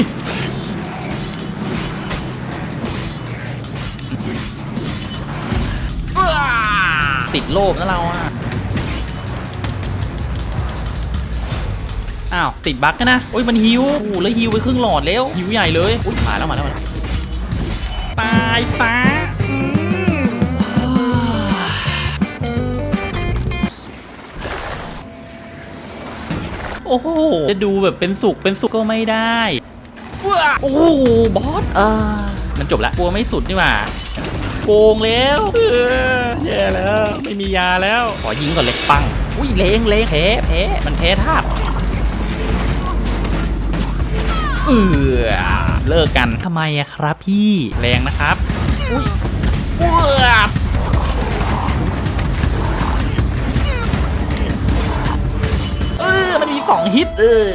้ยติดโลภนะเราอะ อ้าว ติดบั๊กนะ โอ้ย มันฮิวโอ้โหแล้วฮิวไปครึ่งหลอดแล้วฮิวใหญ่เลย อุ้ยมาแล้วมาแล้วมาแล้วตายซะอืมโอ้โห จะดูแบบเป็นสุขเป็นสุขก็ไม่ได้ โอ้โหบอสอ่ามันจบละกลัวไม่สุดนี่หว่าโกงแล้วเออแย่แล้ว ไม่มียาแล้ว ขอยิงก่อนเลยปัง อุ้ยเลงเลงแพ้แพ้มันแพ้ธาตุเออเลิกกันทำไมอะครับพี่แรงนะครับ อุ้ยเอือเออมันมีสองฮิตเออ